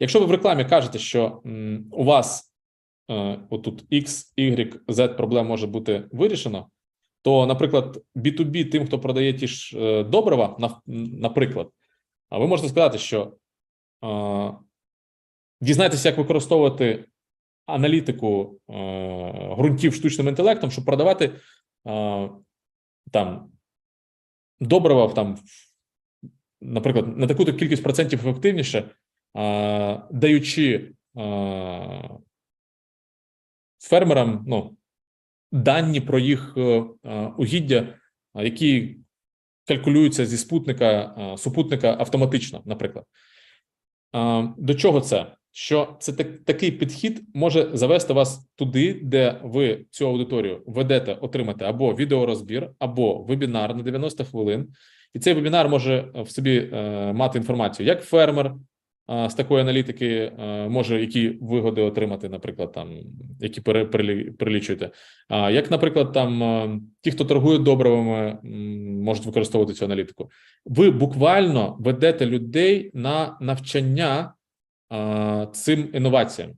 Якщо ви в рекламі кажете, що у вас е, отут X, Y, Z проблем може бути вирішено, то, наприклад, B2B тим, хто продає ті ж е, добрива, наприклад, а ви можете сказати, що е, дізнайтеся, як використовувати аналітику е, ґрунтів штучним інтелектом, щоб продавати е, там добрива, там, наприклад, на таку-то кількість процентів ефективніше, даючи е, фермерам ну, дані про їх е, е, угіддя, е, які калькулюються зі спутника, е, супутника автоматично, наприклад. Е, До чого це? Що це так, такий підхід може завести вас туди, де ви цю аудиторію ведете отримати або відеорозбір, або вебінар на 90 хвилин. І цей вебінар може в собі е, мати інформацію, як фермер е, з такої аналітики е, може які вигоди отримати, наприклад, там які перелічуєте. А як, наприклад, там е, ті, хто торгує добривами, можуть використовувати цю аналітику. Ви буквально ведете людей на навчання а, цим інноваціям.